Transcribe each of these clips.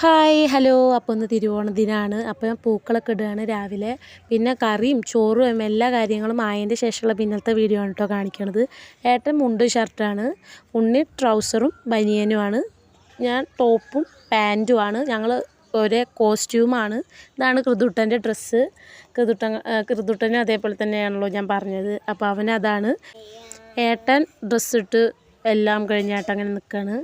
Hi hello. അപ്പോൾ ഇന്ന് തിരുവോണ ദിനമാണ് അപ്പോൾ ഞാൻ പൂക്കളൊക്കെ ഇടുകയാണ് രാവിലെ. പിന്നെ കറിയും ചോറും എല്ലാ കാര്യങ്ങളും ആയതിന്റെ ശേഷമുള്ള പിന്നത്തെ വീഡിയോ ആണ് കേട്ടോ കാണിക്കണത്. ഏട്ടൻ മുണ്ട് ഷർട്ടാണ്. ഉണ്ണി ട്രൗസറും ബനിയനുമാണ് ഞാൻ ടോപ്പും പാന്റുമാണ് ഞങ്ങൾ ഒരേ കോസ്റ്റ്യൂമാണ് ഇതാണ് കൃതുട്ടന്റെ ഡ്രസ്സ്. കൃതുട്ടൻ കൃതുട്ടനും അതേപോലെ തന്നെയാണല്ലോ ഞാൻ പറഞ്ഞത്. അപ്പോൾ അവനതാണ്. ഏട്ടൻ ഡ്രസ്സിട്ട് എല്ലാം കഴിഞ്ഞായിട്ട് അങ്ങനെ നിൽക്കുകയാണ്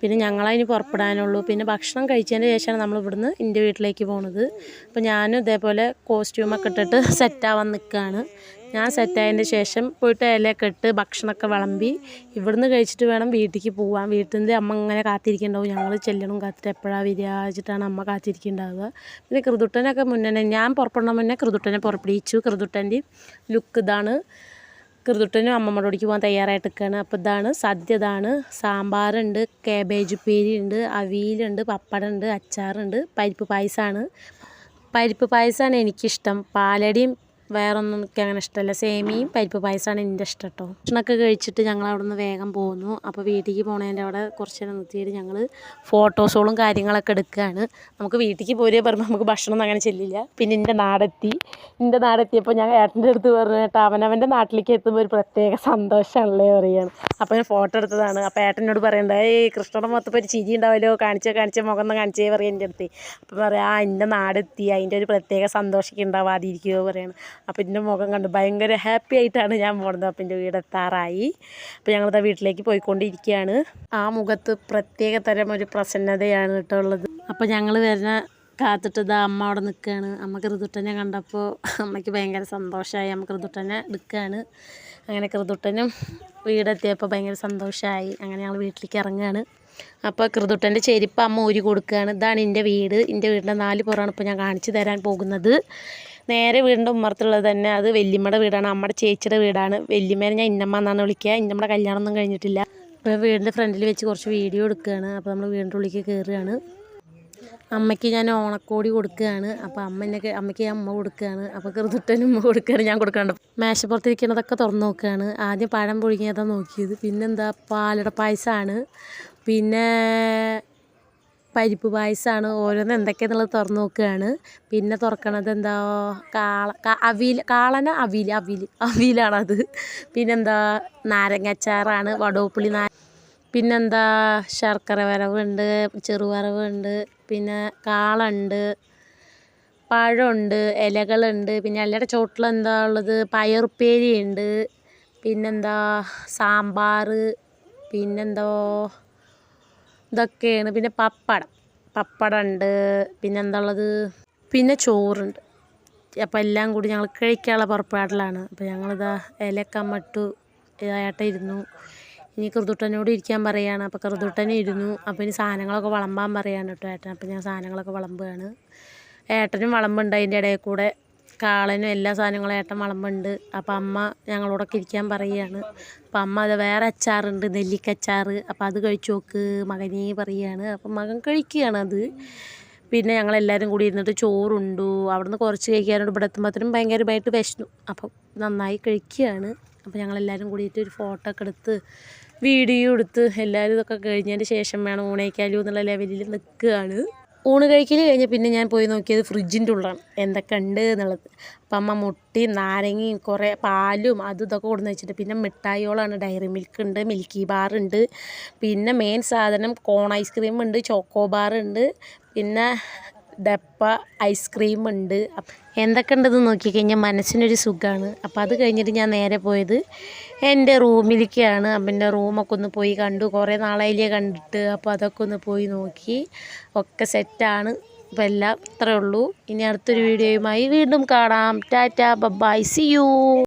പിന്നെ ഞങ്ങളതിന് പുറപ്പെടാനുള്ളൂ. പിന്നെ ഭക്ഷണം കഴിച്ചതിന് ശേഷമാണ് നമ്മൾ ഇവിടുന്ന് എന്റെ വീട്ടിലേക്ക് പോണത്. അപ്പോൾ ഞാനും ഇതേപോലെ കോസ്റ്റ്യൂമൊക്കെ ഇട്ടിട്ട് സെറ്റാവാൻ നിൽക്കുകയാണ് ഞാൻ സെറ്റായതിന്റെ ശേഷം പോയിട്ട് ഇലയൊക്കെ ഇട്ട് ഭക്ഷണമൊക്കെ വിളമ്പി ഇവിടുന്ന് കഴിച്ചിട്ട് വേണം വീട്ടിലേക്ക് പോകാൻ വീട്ടിൽ നിന്ന് അമ്മ ഇങ്ങനെ കാത്തിരിക്കുന്നുണ്ടാവും ഞങ്ങൾ ചെല്ലണം കാത്തിട്ട് എപ്പോഴാണ് വരിക അമ്മ കാത്തിരിക്കുന്നുണ്ടാവുക പിന്നെ കൃതുട്ടനൊക്കെ മുന്നേ ഞാൻ പുറപ്പെടണം മുന്നേ കൃതുട്ടനെ പുറപ്പെടുവിച്ചു. കൃതുട്ടന്റെ ലുക്ക് ഇതാണ്. കൃതുട്ടനും അമ്മമ്മടോടിക്ക് പോകാൻ തയ്യാറായിട്ട് നിൽക്കുകയാണ് അപ്പോൾ ഇതാണ് സദ്യ ഇതാണ്. സാമ്പാറുണ്ട് കാബേജ് ഉപ്പേരി ഉണ്ട് അവിയലുണ്ട് പപ്പടമുണ്ട് അച്ചാറുണ്ട് പരിപ്പ് പായസമാണ് പരിപ്പ് പായസമാണ് എനിക്കിഷ്ടം. പാലടിയും വേറൊന്നും എനിക്ക് അങ്ങനെ ഇഷ്ടമല്ല. സേമിയും പരിപ്പ് പായസമാണ് എന്റെ ഇഷ്ടം കേട്ടോ. ഭക്ഷണമൊക്കെ കഴിച്ചിട്ട് ഞങ്ങൾ അവിടെ നിന്ന് വേഗം പോകുന്നു അപ്പോൾ വീട്ടിലേക്ക് പോണതിന്റെ അവിടെ കുറച്ച് നേരം നിർത്തിയിട്ട് ഞങ്ങൾ ഫോട്ടോസുകളും കാര്യങ്ങളൊക്കെ എടുക്കുകയാണ്. നമുക്ക് വീട്ടിലേക്ക് പോരുക പറയുമ്പോൾ നമുക്ക് ഭക്ഷണം അങ്ങനെ ചെല്ലില്ല. പിന്നെ എന്റെ നാടെത്തി. എന്റെ നാടെത്തിയപ്പോൾ ഞാൻ ഏട്ടന്റെ അടുത്ത് പറഞ്ഞു കേട്ടോ അവനവന്റെ നാട്ടിലേക്ക് എത്തുമ്പോൾ ഒരു പ്രത്യേക സന്തോഷമാണല്ലേ പറയുകയാണ് അപ്പോൾ ഞാൻ ഫോട്ടോ എടുത്തതാണ്. അപ്പോൾ ഏട്ടനോട് പറയണ്ട ഏയ് കൃഷ്ണയുടെ മൊത്തം ഒരു ചിരി ഉണ്ടാവുമല്ലോ കാണിച്ചോ കാണിച്ചോ മുഖം ഒന്ന് കാണിച്ചേ പറയും എന്റെ അടുത്ത്. അപ്പോൾ പറയാം ആ എന്റെ നാടെത്തി. അതിന്റെ ഒരു പ്രത്യേക സന്തോഷമൊക്കെ ഉണ്ടാവാതിരിക്കുമോ പറയാണ്. അപ്പോൾ എന്റെ മുഖം കണ്ട് ഭയങ്കര ഹാപ്പി ആയിട്ടാണ് ഞാൻ പോകുന്നത് അപ്പോൾ എന്റെ വീട് എത്താറായി. അപ്പോൾ ഞങ്ങളത് വീട്ടിലേക്ക് പോയിക്കൊണ്ടിരിക്കുകയാണ് ആ മുഖത്ത് പ്രത്യേക തരം ഒരു പ്രസന്നതയാണ് കേട്ടോ ഉള്ളത്. അപ്പോൾ ഞങ്ങൾ വരുന്ന കാത്തിട്ടത് അമ്മ അവിടെ നിൽക്കുകയാണ് അമ്മ ഋതുട്ടനെ കണ്ടപ്പോൾ അമ്മയ്ക്ക് ഭയങ്കര സന്തോഷമായി അമ്മ ഋതുട്ടനെ എടുക്കുകയാണ് അങ്ങനെ കൃതുട്ടനും വീടെത്തിയപ്പോൾ ഭയങ്കര സന്തോഷമായി അങ്ങനെ ഞങ്ങൾ വീട്ടിലേക്ക് ഇറങ്ങുകയാണ് അപ്പോൾ കൃതുട്ടന്റെ ചെരുപ്പ് അമ്മ ഊരി കൊടുക്കുകയാണ്. ഇതാണ് എന്റെ വീട്. എന്റെ വീടിന്റെ നാല് പുറമാണ് ഇപ്പോൾ ഞാൻ കാണിച്ചു തരാൻ പോകുന്നത്. നേരെ വീടിന്റെ ഉമ്മറത്തുള്ളത് തന്നെ അത് വല്യമ്മയുടെ വീടാണ്. അമ്മയുടെ ചേച്ചിയുടെ വീടാണ്. വല്യമ്മേനെ ഞാൻ ഇന്നമ്മ എന്നാണ് വിളിക്കുക. ഇന്നമ്മയുടെ കല്യാണമൊന്നും കഴിഞ്ഞിട്ടില്ല. വീടിന്റെ ഫ്രണ്ടിൽ വെച്ച് കുറച്ച് വീഡിയോ എടുക്കുകയാണ്. അപ്പോൾ നമ്മൾ വീടിന്റെ ഉള്ളിലേക്ക് കയറുകയാണ് അമ്മയ്ക്ക് ഞാൻ ഓണക്കോടി കൊടുക്കുകയാണ്. അപ്പോൾ അമ്മ എന്നെ അമ്മയ്ക്ക് അമ്മ കൊടുക്കുകയാണ്. അപ്പോൾ കൃതുട്ടനും ഉമ്മ കൊടുക്കുകയാണ്. ഞാൻ കൊടുക്കാണ്ട് മേശപ്പുറത്തിരിക്കണതൊക്കെ തുറന്ന് നോക്കുകയാണ്. ആദ്യം പഴം പൊഴിക്കുന്നതാണ് നോക്കിയത്. പിന്നെന്താ? പാലട പായസമാണ് പിന്നെ പരിപ്പ് പായസമാണ് ഓരോന്ന് എന്തൊക്കെയാണെന്നുള്ളത് തുറന്ന് നോക്കുകയാണ് പിന്നെ തുറക്കണത് എന്താ കാള അവിയൽ കാളന അവിയൽ അവിയൽ അവിയലാണത്. പിന്നെന്താ നാരങ്ങാച്ചാറാണ് വടവപ്പുളി നാര പിന്നെന്താ ശർക്കര വരവുണ്ട് ചെറുവറവുണ്ട് പിന്നെ കാളുണ്ട് പഴമുണ്ട് ഇലകളുണ്ട് പിന്നെ ഇലയുടെ ചോട്ടിൽ എന്താ ഉള്ളത് പയറുപ്പേരിയുണ്ട് പിന്നെന്താ സാമ്പാർ പിന്നെന്തോ ഇതൊക്കെയാണ്. പിന്നെ പപ്പടം. പപ്പടം ഉണ്ട് പിന്നെ എന്താണുള്ളത്? പിന്നെ ചോറുണ്ട്. അപ്പോൾ എല്ലാം കൂടി ഞങ്ങൾ കഴിക്കാനുള്ള പുറപ്പാടിലാണ്. അപ്പോൾ ഞങ്ങളിതാ ഇലയൊക്കെ ഇതായിട്ട് ഇരുന്നു. ഇനി കൃതുട്ടനോട് ഇരിക്കാൻ പറയുകയാണ് അപ്പോൾ കൃതുട്ടനെ ഇരുന്നു. അപ്പോൾ ഇനി സാധനങ്ങളൊക്കെ വിളമ്പാൻ പറയുകയാണ് കേട്ടോ ഏട്ടൻ. അപ്പോൾ ഞാൻ സാധനങ്ങളൊക്കെ വിളമ്പുകയാണ്. ഏട്ടനും വിളമ്പുണ്ട് അതിന്റെ ഇടയിൽ കൂടെ. കാളനും എല്ലാ സാധനങ്ങളും ഏട്ടൻ വിളമ്പുണ്ട്. അപ്പം അമ്മ ഞങ്ങളോടൊക്കെ ഇരിക്കാൻ പറയുകയാണ് അപ്പം അമ്മ അത് വേറെ അച്ചാറുണ്ട് നെല്ലിക്ക അപ്പം അത് കഴിച്ചു നോക്ക് മകനേ പറയുകയാണ് അപ്പം മകൻ കഴിക്കുകയാണ് അത്. പിന്നെ ഞങ്ങളെല്ലാവരും കൂടി ഇരുന്നിട്ട് ചോറുണ്ടു. അവിടുന്ന് കുറച്ച് കഴിക്കാനുണ്ട് ഇവിടെ എത്തുമ്പോഴത്തേനും ഭയങ്കരമായിട്ട് വിശന്നു. അപ്പം നന്നായി കഴിക്കുകയാണ്. അപ്പോൾ ഞങ്ങളെല്ലാവരും കൂടിയിട്ട് ഒരു ഫോട്ടോ ഒക്കെ എടുത്ത് വീഡിയോ എടുത്ത് എല്ലാവരും ഇതൊക്കെ കഴിഞ്ഞതിന് ശേഷം വേണം ഊണേക്കാലു എന്നുള്ള ലെവലിൽ നിൽക്കുകയാണ്. ഊണ് കഴിക്കൽ കഴിഞ്ഞ് പിന്നെ ഞാൻ പോയി നോക്കിയത് ഫ്രിഡ്ജിന്റെ ഉള്ളാണ്. എന്തൊക്കെ ഉണ്ട് എന്നുള്ളത്. അപ്പം അമ്മ മുട്ടയും നാരങ്ങയും കുറേ പാലും അതും ഇതൊക്കെ കൊടുന്ന് വെച്ചിട്ട് പിന്നെ മിഠായികളാണ് ഡയറി മിൽക്ക് ഉണ്ട് മിൽക്കി ബാർ ഉണ്ട്. പിന്നെ മെയിൻ സാധനം കോൺ ഐസ്ക്രീം ഉണ്ട് ചോക്കോ ബാർ ഉണ്ട്. പിന്നെ ഡപ്പ ഐസ്ക്രീം ഉണ്ട്. എന്തൊക്കെ ഉണ്ടെന്ന് നോക്കിക്കഴിഞ്ഞാൽ മനസ്സിനൊരു സുഖമാണ് അപ്പോൾ അത് കഴിഞ്ഞിട്ട് ഞാൻ നേരെ പോയത് എന്റെ റൂമിലേക്കാണ്. അപ്പം എന്റെ റൂമൊക്കെ ഒന്ന് പോയി കണ്ടു. കുറേ നാളായില്ലേ കണ്ടിട്ട്. അപ്പോൾ അതൊക്കെ ഒന്ന് പോയി നോക്കി. ഒക്കെ സെറ്റാണ്. അപ്പോൾ എല്ലാം ഇത്രയേ ഉള്ളൂ. ഇനി അടുത്തൊരു വീഡിയോയുമായി വീണ്ടും കാണാം. Tata by C U